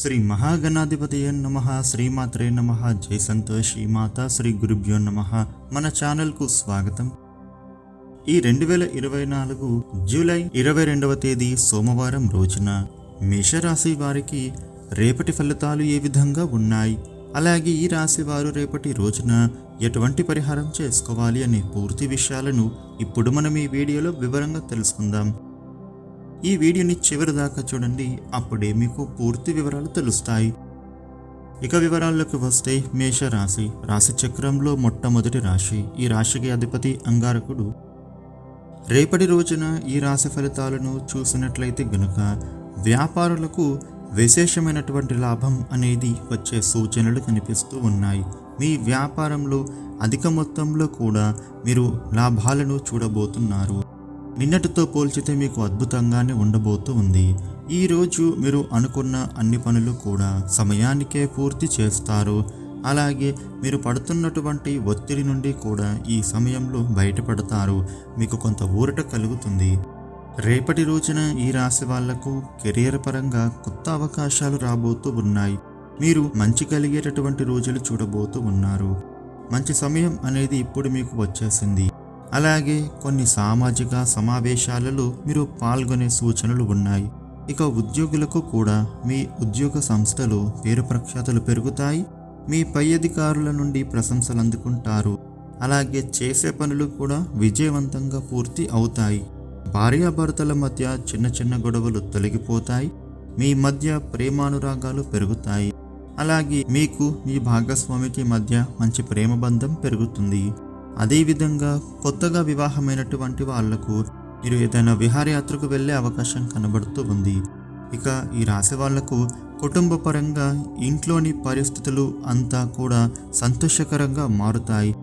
శ్రీ మహాగణాధిపతి నమ శ్రీమాత్రే నమ జై సంతోషి మాత శ్రీ గురుభ్యో నమ. మన ఛానల్కు స్వాగతం. ఈ రెండు వేల ఇరవై నాలుగు జూలై ఇరవై రెండవ తేదీ సోమవారం రోజున మేషరాశి వారికి రేపటి ఫలితాలు ఏ విధంగా ఉన్నాయి? అలాగే ఈ రాశి వారు రేపటి రోజున ఎటువంటి పరిహారం చేసుకోవాలి అనే పూర్తి విషయాలను ఇప్పుడు మనం ఈ వీడియోలో వివరంగా తెలుసుకుందాం. ఈ వీడియోని చివరి దాకా చూడండి అప్పుడే మీకు పూర్తి వివరాలు తెలుస్తాయి. ఇక వివరాల్లోకి వస్తే మేష రాశి. రాశి చక్రంలో మొట్టమొదటి రాశి. ఈ రాశికి అధిపతి అంగారకుడు. రేపటి రోజున ఈ రాశి ఫలితాలను చూసినట్లయితే గనుక వ్యాపారులకు విశేషమైనటువంటి లాభం అనేది వచ్చే సూచనలు కనిపిస్తూ ఉన్నాయి. మీ వ్యాపారంలో అధిక మొత్తంలో కూడా మీరు లాభాలను చూడబోతున్నారు. నిన్నటితో పోల్చితే మీకు అద్భుతంగానే ఉండబోతూ ఉంది. ఈరోజు మీరు అనుకున్న అన్ని పనులు కూడా సమయానికే పూర్తి చేస్తారు. అలాగే మీరు పడుతున్నటువంటి ఒత్తిడి నుండి కూడా ఈ సమయంలో బయటపడతారు. మీకు కొంత ఊరట కలుగుతుంది. రేపటి రోజున ఈ రాశి వాళ్ళకు కెరియర్ పరంగా కొత్త అవకాశాలు రాబోతూ ఉన్నాయి. మీరు మంచి కలిగేటటువంటి రోజులు చూడబోతూ ఉన్నారు. మంచి సమయం అనేది ఇప్పుడు మీకు వచ్చేసింది. అలాగే కొన్ని సామాజిక సమావేశాలలో మీరు పాల్గొనే సూచనలు ఉన్నాయి. ఇక ఉద్యోగులకు కూడా మీ ఉద్యోగ సంస్థలో పేరు ప్రఖ్యాతలు పెరుగుతాయి. మీ పై అధికారుల నుండి ప్రశంసలు అందుకుంటారు. అలాగే చేసే పనులు కూడా విజయవంతంగా పూర్తి అవుతాయి. భార్యాభర్తల మధ్య చిన్న చిన్న గొడవలు తొలగిపోతాయి. మీ మధ్య ప్రేమానురాగాలు పెరుగుతాయి. అలాగే మీకు మీ భాగస్వామికి మధ్య మంచి ప్రేమ బంధం పెరుగుతుంది. అదేవిధంగా కొత్తగా వివాహమైనటువంటి వాళ్ళకు మీరు ఏదైనా విహారయాత్రకు వెళ్ళే అవకాశం కనబడుతూ ఉంది. ఇక ఈ రాశి వాళ్ళకు కుటుంబ పరంగా ఇంట్లోని పరిస్థితులు అంతా కూడా సంతోషకరంగా మారుతాయి.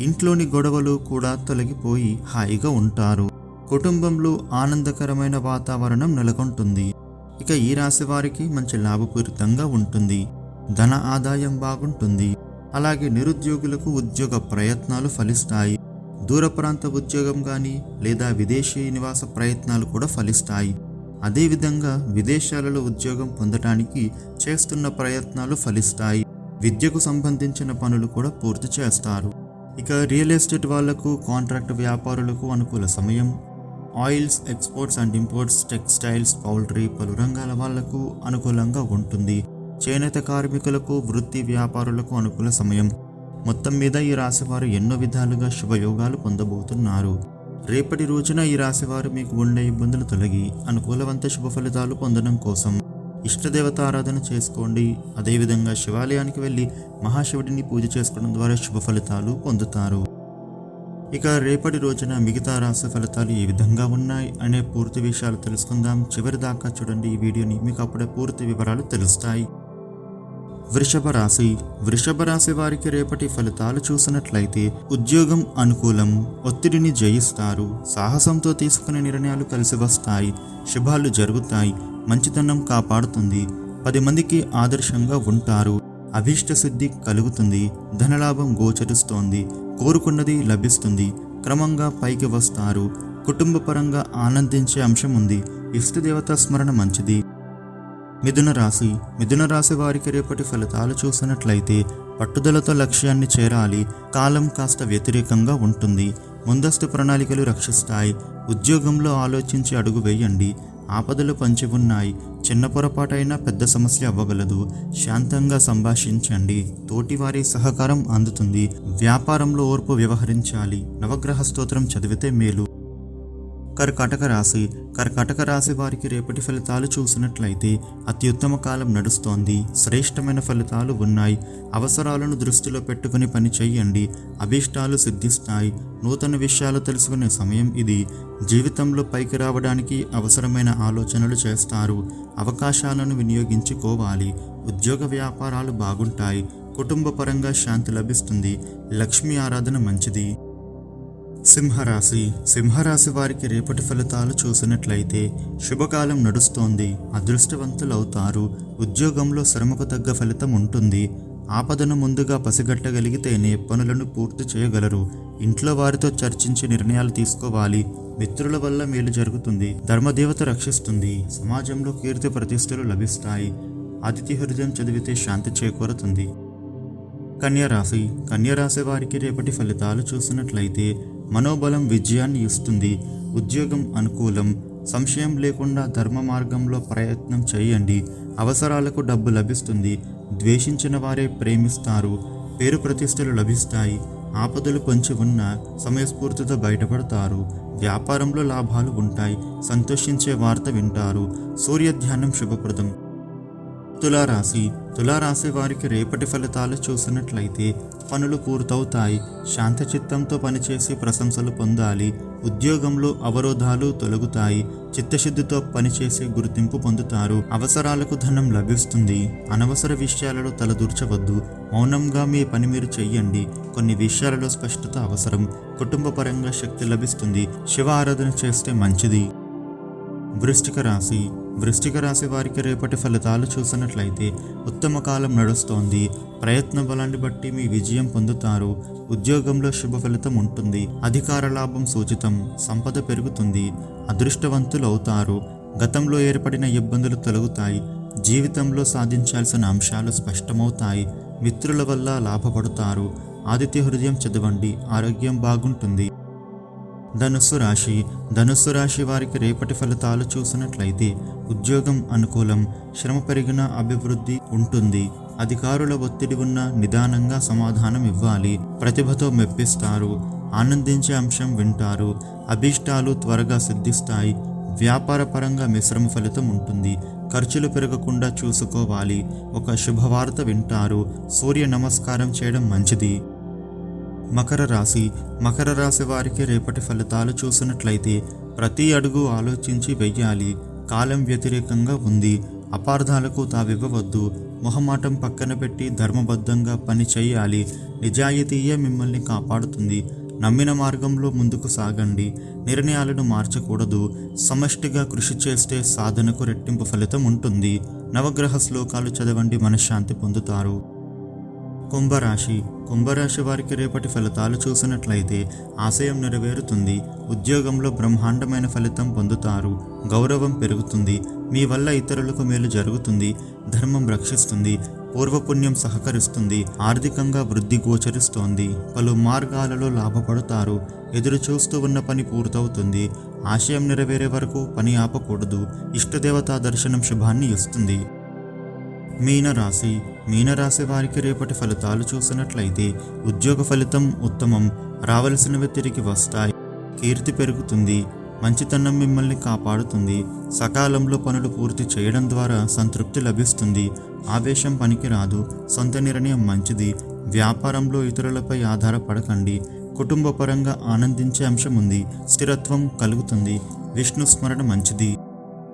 ఇంట్లోని గొడవలు కూడా తొలగిపోయి హాయిగా ఉంటారు. కుటుంబంలో ఆనందకరమైన వాతావరణం నెలకొంటుంది. ఇక ఈ రాశి వారికి మంచి లాభపూరితంగా ఉంటుంది. ధన ఆదాయం బాగుంటుంది. అలాగే నిరుద్యోగులకు ఉద్యోగ ప్రయత్నాలు ఫలిస్తాయి. దూర ప్రాంత ఉద్యోగం కానీ లేదా విదేశీ నివాస ప్రయత్నాలు కూడా ఫలిస్తాయి. అదేవిధంగా విదేశాలలో ఉద్యోగం పొందటానికి చేస్తున్న ప్రయత్నాలు ఫలిస్తాయి. విద్యకు సంబంధించిన పనులు కూడా పూర్తి చేస్తారు. ఇక రియల్ ఎస్టేట్ వాళ్ళకు కాంట్రాక్ట్ వ్యాపారులకు అనుకూల సమయం. Oils exports and imports textiles poultry పలు రంగాల వాళ్ళకు అనుకూలంగా ఉంటుంది. చేనేత కార్మికులకు వృత్తి వ్యాపారులకు అనుకూల సమయం. మొత్తం మీద ఈ రాశివారు ఎన్నో విధాలుగా శుభయోగాలు పొందబోతున్నారు. రేపటి రోజున ఈ రాశివారు మీకు ఉండే ఇబ్బందులు తొలగి అనుకూలవంత శుభ ఫలితాలు పొందడం కోసం ఇష్టదేవత ఆరాధన చేసుకోండి. అదేవిధంగా శివాలయానికి వెళ్ళి మహాశివుడిని పూజ చేసుకోవడం ద్వారా శుభ ఫలితాలు పొందుతారు. ఇక రేపటి రోజున మిగతా రాశి ఫలితాలు ఏ విధంగా ఉన్నాయి అనే పూర్తి విషయాలు తెలుసుకుందాం. చివరి దాకా చూడండి ఈ వీడియోని మీకు అప్పుడే పూర్తి వివరాలు తెలుస్తాయి. వృషభ రాశి. వృషభ రాశి వారికి రేపటి ఫలితాలు చూసినట్లయితే ఉద్యోగం అనుకూలం ఒత్తిడిని జయిస్తారు. సాహసంతో తీసుకునే నిర్ణయాలు కలిసి వస్తాయి. శుభాలు జరుగుతాయి. మంచితనం కాపాడుతుంది. పది మందికి ఆదర్శంగా ఉంటారు. అభీష్ట సిద్ధి కలుగుతుంది. ధనలాభం గోచరిస్తోంది. కోరుకున్నది లభిస్తుంది. క్రమంగా పైకి వస్తారు. కుటుంబ పరంగా ఆనందించే అంశం ఉంది. ఇష్టదేవత స్మరణ మంచిది. మిథున రాశి. మిథున రాశి వారికి రేపటి ఫలితాలు చూసినట్లయితే పట్టుదలతో లక్ష్యాన్ని చేరాలి. కాలం కాస్త వ్యతిరేకంగా ఉంటుంది. ముందస్తు ప్రణాళికలు రక్షిస్తాయి. ఉద్యోగంలో ఆలోచించి అడుగు వేయండి. ఆపదలు పంచి ఉన్నాయి. చిన్న పొరపాటైనా పెద్ద సమస్య అవ్వగలదు. శాంతంగా సంభాషించండి. తోటివారి సహకారం అందుతుంది. వ్యాపారంలో ఓర్పు వ్యవహరించాలి. నవగ్రహ స్తోత్రం చదివితే మేలు. కర్కాటక రాశి. కర్కాటక రాశి వారికి రేపటి ఫలితాలు చూసినట్లయితే అత్యుత్తమ కాలం నడుస్తోంది. శ్రేష్టమైన ఫలితాలు ఉన్నాయి. అవసరాలను దృష్టిలో పెట్టుకుని పని చేయండి. అభీష్టాలు సిద్ధిస్తాయి. నూతన విషయాలు తెలుసుకునే సమయం ఇది. జీవితంలో పైకి రావడానికి అవసరమైన ఆలోచనలు చేస్తారు. అవకాశాలను వినియోగించుకోవాలి. ఉద్యోగ వ్యాపారాలు బాగుంటాయి. కుటుంబ పరంగా శాంతి లభిస్తుంది. లక్ష్మీ ఆరాధన మంచిది. సింహరాశి. సింహరాశి వారికి రేపటి ఫలితాలు చూసినట్లయితే శుభకాలం నడుస్తోంది. అదృష్టవంతులవుతారు. ఉద్యోగంలో శ్రమకు తగ్గ ఫలితం ఉంటుంది. ఆపదను ముందుగా పసిగట్టగలిగితేనే పనులను పూర్తి చేయగలరు. ఇంట్లో వారితో చర్చించి నిర్ణయాలు తీసుకోవాలి. మిత్రుల వల్ల మేలు జరుగుతుంది. ధర్మదేవత రక్షిస్తుంది. సమాజంలో కీర్తి ప్రతిష్టలు లభిస్తాయి. అతిథి హృదయం చదివితే శాంతి చేకూరుతుంది. కన్యరాశి కన్యరాశి వారికి రేపటి ఫలితాలు చూసినట్లయితే మనోబలం విజయాన్ని ఇస్తుంది. ఉద్యోగం అనుకూలం. సంశయం లేకుండా ధర్మ మార్గంలో ప్రయత్నం చేయండి. అవసరాలకు డబ్బు లభిస్తుంది. ద్వేషించిన వారే ప్రేమిస్తారు. పేరు ప్రతిష్టలు లభిస్తాయి. ఆపదలు పొంచి ఉన్న సమయస్ఫూర్తితో బయటపడతారు. వ్యాపారంలో లాభాలు ఉంటాయి. సంతోషించే వార్త వింటారు. సూర్య ధ్యానం శుభప్రదం. తులారాశి. తులారాశి వారికి రేపటి ఫలితాలు చూసినట్లయితే పనులు పూర్తవుతాయి. శాంతచిత్తంతో పనిచేసి ప్రశంసలు పొందాలి. ఉద్యోగంలో అవరోధాలు తొలగుతాయి. చిత్తశుద్ధితో పనిచేసి గుర్తింపు పొందుతారు. అవసరాలకు ధనం లభిస్తుంది. అనవసర విషయాలలో తలదూర్చవద్దు. మౌనంగా మీ పని మీరు చెయ్యండి. కొన్ని విషయాలలో స్పష్టత అవసరం. కుటుంబ పరంగా శక్తి లభిస్తుంది. శివ ఆరాధన చేస్తే మంచిది. వృష్టిక రాశి. వృష్టిక రాశి వారికి రేపటి ఫలితాలు చూసినట్లయితే ఉత్తమ కాలం నడుస్తోంది. ప్రయత్న బలాన్ని బట్టి మీ విజయం పొందుతారు. ఉద్యోగంలో శుభ ఫలితం ఉంటుంది. అధికార లాభం సూచితం. సంపద పెరుగుతుంది. అదృష్టవంతులు అవుతారు. గతంలో ఏర్పడిన ఇబ్బందులు తొలగుతాయి. జీవితంలో సాధించాల్సిన అంశాలు స్పష్టమవుతాయి. మిత్రుల వల్ల లాభపడతారు. ఆదిత్య హృదయం చదవండి. ఆరోగ్యం బాగుంటుంది. ధనుస్సు రాశి ధనుస్సు రాశి వారికి రేపటి ఫలితాలు చూసినట్లయితే ఉద్యోగం అనుకూలం శ్రమ పెరిగిన అభివృద్ధి ఉంటుంది. అధికారుల ఒత్తిడి ఉన్న నిదానంగా సమాధానం ఇవ్వాలి. ప్రతిభతో మెప్పిస్తారు. ఆనందించే అంశం వింటారు. అభీష్టాలు త్వరగా సిద్ధిస్తాయి. వ్యాపార పరంగా మిశ్రమ ఫలితం ఉంటుంది. ఖర్చులు పెరగకుండా చూసుకోవాలి. ఒక శుభవార్త వింటారు. సూర్య నమస్కారం చేయడం మంచిది. మకర రాశి మకర రాశి వారికి రేపటి ఫలితాలు చూసినట్లయితే ప్రతి అడుగు ఆలోచించి వెయ్యాలి. కాలం వ్యతిరేకంగా ఉంది. అపార్థాలకు తావివ్వవద్దు. మొహమాటం పక్కన పెట్టి ధర్మబద్ధంగా పని చేయాలి. నిజాయితీయే మిమ్మల్ని కాపాడుతుంది. నమ్మిన మార్గంలో ముందుకు సాగండి. నిర్ణయాలను మార్చకూడదు. సమష్టిగా కృషి చేస్తే సాధనకు రెట్టింపు ఫలితం ఉంటుంది. నవగ్రహ శ్లోకాలు చదవండి. మనశ్శాంతి పొందుతారు. కుంభరాశి. కుంభరాశి వారికి రేపటి ఫలితాలు చూసినట్లయితే ఆశయం నెరవేరుతుంది. ఉద్యోగంలో బ్రహ్మాండమైన ఫలితం పొందుతారు. గౌరవం పెరుగుతుంది. మీ వల్ల ఇతరులకు మేలు జరుగుతుంది. ధర్మం రక్షిస్తుంది. పూర్వపుణ్యం సహకరిస్తుంది. ఆర్థికంగా వృద్ధి గోచరిస్తోంది. పలు మార్గాలలో లాభపడతారు. ఎదురు చూస్తూ ఉన్న పని పూర్తవుతుంది. ఆశయం నెరవేరే వరకు పని ఆపకూడదు. ఇష్టదేవతా దర్శనం శుభాన్ని ఇస్తుంది. మీనరాశి మీనరాశి వారికి రేపటి ఫలితాలు చూసినట్లయితే ఉద్యోగ ఫలితం ఉత్తమం. రావలసినవి తిరిగి వస్తాయి. కీర్తి పెరుగుతుంది. మంచితనం మిమ్మల్ని కాపాడుతుంది. సకాలంలో పనులు పూర్తి చేయడం ద్వారా సంతృప్తి లభిస్తుంది. ఆవేశం పనికిరాదు. సొంత నిర్ణయం మంచిది. వ్యాపారంలో ఇతరులపై ఆధారపడకండి. కుటుంబ పరంగా ఆనందించే అంశం ఉంది స్థిరత్వం కలుగుతుంది. విష్ణు స్మరణ మంచిది.